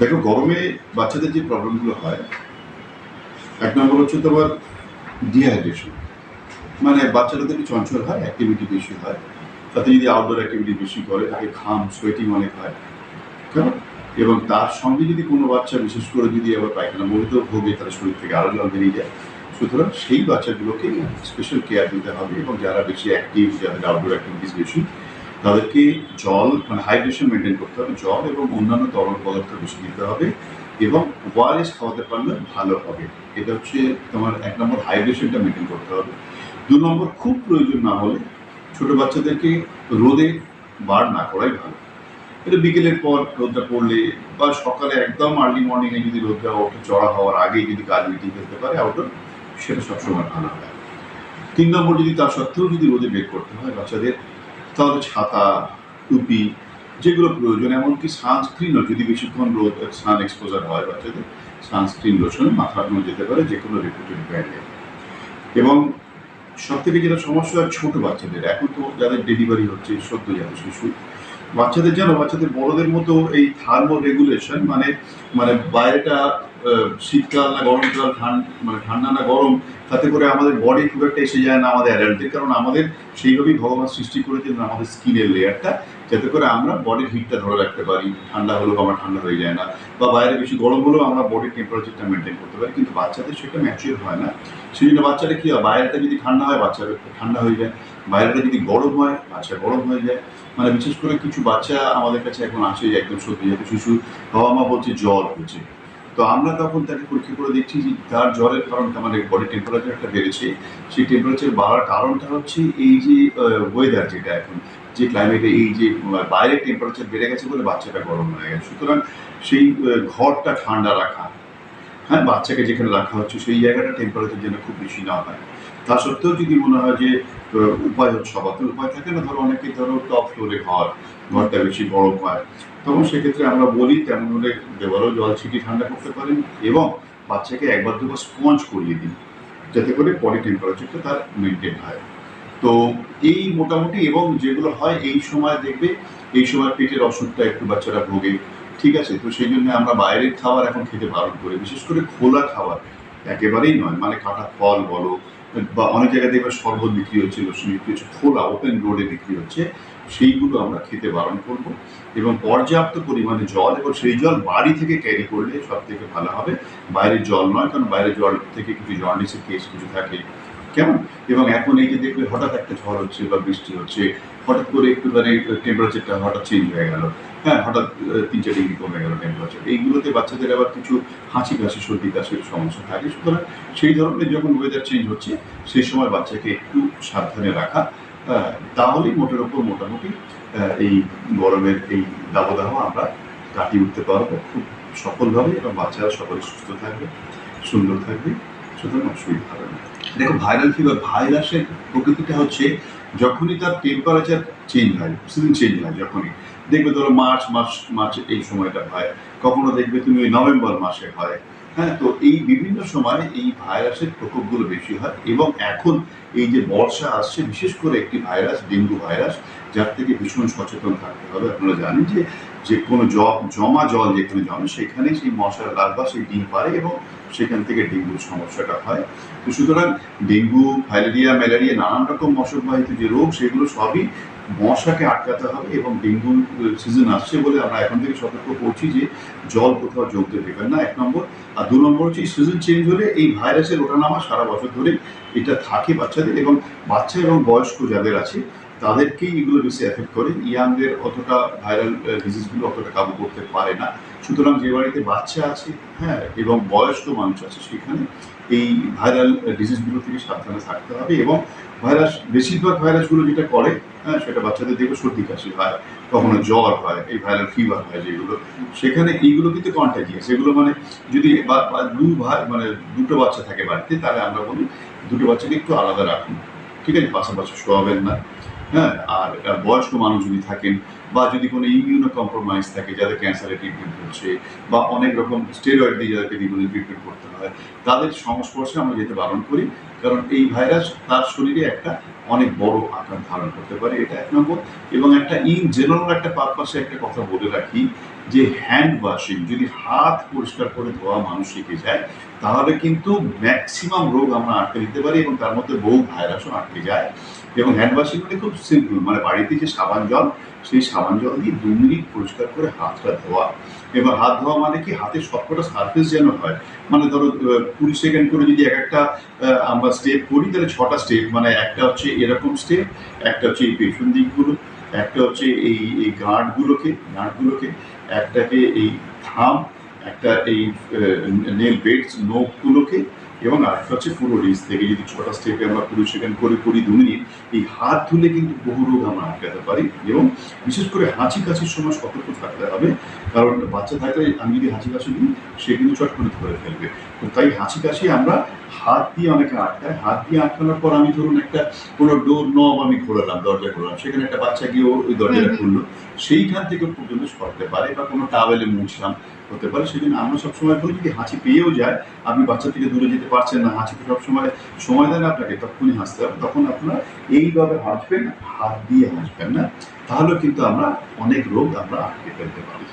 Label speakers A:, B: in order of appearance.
A: দেখো, গরমে বাচ্চাদের যে প্রবলেমগুলো হয়, এক নম্বর হচ্ছে তোমার ডিহাইড্রেশন মানে বাচ্চারা তো একটু চঞ্চল হয় অ্যাক্টিভিটি বেশি হয়, তাতে যদি আউটডোর অ্যাক্টিভিটি বেশি করে, তাকে ঘাম সোয়েটিং অনেক হয় কেমন এবং তার সঙ্গে যদি কোনো বাচ্চা, বিশেষ করে যদি আবার পায়খানা মরিতেও ভোগে তার শরীর থেকে আরও জল বেরিয়ে যায়। সুতরাং সেই বাচ্চাগুলোকে স্পেশাল কেয়ার দিতে হবে এবং যারা বেশি অ্যাক্টিভ যাদের আউটডোর অ্যাক্টিভিটিস বেশি তাদেরকে জল মানে হাইড্রেশন মেনটেন করতে হবে, জল এবং অন্যান্য তরল পদার্থ বেশি দিতে হবে এবং ওয়ারেস খাওয়াতে পারলে ভালো হবে। এটা হচ্ছে তোমার এক নম্বর হাইড্রেশনটা মেনটেন করতে হবে। দু নম্বর, খুব প্রয়োজন না হলে ছোট বাচ্চাদেরকে রোদে বার না করাই ভালো। এটা বিকেলের পর রোদটা পড়লে বা সকালে একদম আর্লি মর্নিংয়ে যদি রোদটা ওঠে, চড়া হওয়ার আগেই যদি কাজ মিটিয়ে ফেলতে পারে আউটডোর সেটা সবসময় ভালো হয়। তিন নম্বর, যদি তার সত্ত্বেও যদি রোদে বের করতে হয় বাচ্চাদের তাহলে ছাতা, টুপি, যেগুলো প্রয়োজন, এমনকি সানস্ক্রিনও যদি বেশিক্ষণ রোদ সান এক্সপোজার হয় বাচ্চাদের সানস্ক্রিন লোশন মাথা লাগানো যেতে পারে, যে কোনো রেপুটেড ব্র্যান্ডে এবং সব থেকে যেটা সমস্যা হয় ছোট বাচ্চাদের, এখন তো যাদের ডেলিভারি হচ্ছে সদ্যজাত শিশু, বাচ্চাদের যেন বাচ্চাদের বড়দের মতো এই থার্মো রেগুলেশন মানে মানে বাইরেটা শীতকাল না গরমকাল মানে ঠান্ডা না গরম, তাতে করে আমাদের বডি খুব একটা এসে যায় না আমাদের অ্যাডাল্টের কারণ আমাদের সেইভাবেই ভগবান সৃষ্টি করেছেন আমাদের স্কিনের লেয়ারটা, যাতে করে আমরা বডির হিটটা ধরে রাখতে পারি। ঠান্ডা হলেও আমার ঠান্ডা হয়ে যায় না, বা বাইরে বেশি গরম হলেও আমরা বডির টেম্পারেচারটা মেনটেন করতে পারি, কিন্তু বাচ্চাদের সেটা ম্যাচিওর হয় না। সেই জন্য বাচ্চাটা কী হয়, বাইরেটা যদি ঠান্ডা হয়, বাচ্চার ঠান্ডা হয়ে যায়। বাইরেটা যদি গরম হয়, বাচ্চা গরম হয়ে যায়। মানে বিশেষ করে কিছু বাচ্চা আমাদের কাছে এখন আসে, একদম সত্যি যাতে শিশু, বাবা মা বলছে জ্বর হয়েছে তো আমরা তখন তাকে পরীক্ষা করে দেখছি যে তার জ্বরের কারণটা মানে বডি টেম্পারেচারটা বেড়েছে। সেই টেম্পারেচার বাড়ার কারণটা হচ্ছে এই যে ওয়েদার যেটা এখন, যে ক্লাইমেটে এই যে বাইরের টেম্পারেচার বেড়ে গেছে বলে বাচ্চাটা গরম হয়ে গেছে। সুতরাং সেই ঘরটা ঠান্ডা রাখা হ্যাঁ বাচ্চাকে যেখানে রাখা হচ্ছে সেই জায়গাটা টেম্পারেচার যেন খুব বেশি না হয়। তা সত্ত্বেও যদি মনে হয় যে উপায় হচ্ছে সবার তো উপায় থাকে না? ধরো অনেকে ধরো টপ ফ্লোরে ঘর, ঘরটা বেশি গরম হয় তখন সেক্ষেত্রে আমরা বলি তেমন হলে দেওয়ালও জল ছিটিয়ে ঠান্ডা করতে পারেন এবং বাচ্চাকে একবার দুবার স্পঞ্জ করিয়ে দিন, যাতে করে বডি টেম্পারেচারটা তার মেনটেন হয়। তো এই মোটামুটি এবং যেগুলো হয়, এই সময় দেখবে, এই সময় পেটের অসুখটা একটু বাচ্চারা ভোগে, ঠিক আছে? তো সেই জন্য আমরা বাইরের খাবার এখন খেতে বারণ করি, বিশেষ করে খোলা খাবার একেবারেই নয়। মানে কাটা ফল বলো বা অনেক জায়গায় এবার শরবত বিক্রি হচ্ছে লস্যি বিক্রি হচ্ছে, খোলা ওপেন রোডে বিক্রি হচ্ছে, সেইগুলো আমরা খেতে বারণ করব এবং পর্যাপ্ত পরিমাণে জল এবং সেই জল বাড়ি থেকে ক্যারি করলে সব থেকে ভালো হবে। বাইরের জল নয়, কারণ বাইরের জল থেকে কিছু জন্ডিসের কেস কিছু থাকে। কেমন? এবং এখন এই যে দেখবে হঠাৎ একটা ঝড় হচ্ছে বা বৃষ্টি হচ্ছে, হঠাৎ করে একটুখানি টেম্পারেচারটা হঠাৎ চেঞ্জ হয়ে গেল। হ্যাঁ হঠাৎ তিন চার ডিগ্রি কমে গেল টেম্পারেচার এইগুলোতে বাচ্চাদের আবার কিছু হাঁচি কাশি সর্দি কাশির সমস্যা থাকে। সুতরাং সেই ধরনের যখন ওয়েদার চেঞ্জ হচ্ছে, সেই সময় বাচ্চাকে একটু সাবধানে রাখা। তাহলেই মোটের ওপর মোটামুটি এই গরমের এই দাবদাহ আমরা কাটিয়ে উঠতে পারব খুব সফলভাবে এবং বাচ্চারা সকলে সুস্থ থাকবে, সুন্দর থাকবে। সুতরাং অসুবিধা হবে না। দেখো ভাইরাল ফিভার ভাইরাসের প্রকৃতিটা হচ্ছে যখনই তার টেম্পারেচার চেঞ্জ হয় সিজন চেঞ্জ হয় যখনই। দেখবে ধরো মার্চ, মাস, মার্চ এই সময়টা হয়, কখনো দেখবে তুমি ওই নভেম্বর মাসে হয় হ্যাঁ? তো এই বিভিন্ন সময় এই ভাইরাসের প্রকোপগুলো বেশি হয় এবং এখন এই যে বর্ষা আসছে, বিশেষ করে একটি ভাইরাস, ডেঙ্গু ভাইরাস যার থেকে ভীষণ সচেতন থাকতে হবে। আপনারা জানেন যে যে কোনো জমা জল যেখানে জমে, সেখানে সেই মশার লার্ভা সেই ডিম পারে এবং সেখান থেকে ডেঙ্গুর সমস্যাটা হয়। তো সুতরাং ডেঙ্গু, ফাইলেরিয়া, ম্যালেরিয়া, নানান রকম মশকবাহিত যে রোগ, সেগুলো সবই মশাকে আটকাতে হবে এবং ডেঙ্গু সিজন আসছে বলে আমরা এখন থেকে সতর্ক করছি যে জল কোথাও জমতে দেবেন না। এক নম্বর। আর দু নম্বর হচ্ছে সিজন চেঞ্জ হলে এই ভাইরাসের ওঠানামা সারা বছর ধরে এটা থাকে বাচ্চাদের এবং বাচ্চা এবং বয়স্ক যাদের আছে তাদেরকেই এগুলো বেশি এফেক্ট করে। ইয়াংদের অতটা ভাইরাল ডিজিজগুলো অতটা কাবু করতে পারে না। সুতরাং যে বাড়িতে বাচ্চা আছে হ্যাঁ এবং বয়স্ক মানুষ আছে সেখানে এই ভাইরাল ডিজিজগুলো থেকে সাবধানে থাকতে হবে এবং ভাইরাস বেশিরভাগ ভাইরাসগুলো যেটা করে হ্যাঁ সেটা বাচ্চাদের দেখবে সর্দি কাশি হয়, কখনো জ্বর হয়, এই ভাইরাল ফিভার হয় যেগুলো। সেখানে এইগুলো কিন্তু কন্টাজিয়াস এগুলো মানে যদি দু ভাই মানে দুটো বাচ্চা থাকে বাড়িতে, তাহলে আমরা বলি দুটো বাচ্চাকে একটু আলাদা রাখুন। ঠিক আছে? পাশাপাশি শোয়াবেন না। হ্যাঁ আর বয়স্ক মানুষ যদি থাকেন বা যদি কোনো ইমিউনো কম্প্রোমাইজ থাকে যাদের ক্যান্সারে ট্রিটমেন্ট হচ্ছে বা অনেক রকম স্টেরয়েড দিয়ে যাদেরকে দীর্ঘদিন ট্রিটমেন্ট করতে হয়, তাদের সংস্পর্শে আমরা যেতে বারণ করি। কারণ এই ভাইরাস তার শরীরে একটা অনেক বড় আকার ধারণ করতে পারে, এটা এক নম্বর। এবং একটা ইন জেনারেল একটা পারপাসে একটা কথা বলে রাখি যে হ্যান্ড ওয়াশিং যদি হাত পরিষ্কার করে ধোয়া মানুষ শিখে যায়, তাহলে কিন্তু ম্যাক্সিমাম রোগ আমরা আটকে দিতে পারি এবং তার মধ্যে বহু ভাইরাসও আটকে যায়। এবং হ্যান্ড ওয়াশিং মানে খুব সিম্পল মানে বাড়িতে যে সাবান জল সেই সাবান জল দিয়ে দু মিনিট পরিষ্কার করে হাতটা ধোয়া। এবার হাত ধোয়া মানে কি? হাতের সবকটা সার্ফেস যেন হয়। মানে ধরো কুড়ি সেকেন্ড করে যদি এক একটা আমরা স্টেপ করি, তাহলে ছটা স্টেপ মানে একটা হচ্ছে এরকম স্টেপ একটা হচ্ছে এই পেছন দিকগুলো, একটা হচ্ছে এই এই গাঁটগুলোকে গাঁটগুলোকে, একটাকে এই থাম একটা এই নেল বেডস নোকগুলোকে এবং আরেকটা হচ্ছে পুরো রিস থেকে যদি ছটা স্টেপে আমরা কুড়ি সেকেন্ড করে করি দু মিনিট এই হাত ধুলে কিন্তু বহু রোগ আমরা আটকাতে পারি এবং বিশেষ করে হাঁচি কাশির সময় সতর্ক থাকতে হবে। কারণ বাচ্চা থাকলে আমি যদি হাঁচি কাশি দিই সে কিন্তু চট করে ধরে ফেলবে। তো তাই হাঁচি কাশি আমরা হাত দিয়ে অনেকে আটকায়। হাত দিয়ে আটকানোর পর আমি ধরুন একটা কোনো ডোর নব আমি ঘোরালাম দরজা ঘোরালাম সেখানে একটা বাচ্চা গিয়ে ওই দরজাটা। খুললো। সেইখান থেকে পর্যন্ত সরতে পারে বা কোনো টাওয়েলে মুছলাম। হতে পারে। সেদিন আমরা সবসময় বলি যদি হাঁচি পেয়েও যায়। আপনি বাচ্চা থেকে দূরে যেতে পারছেন না হাঁচি তো সবসময় সময় দেয় না আপনাকে, তখনই হাসতে হবে। তখন আপনার এইভাবে হাসবেন হাত দিয়ে হাসবেন না। তাহলে কিন্তু আমরা অনেক রোগ আমরা আটকে ফেলতে পারি।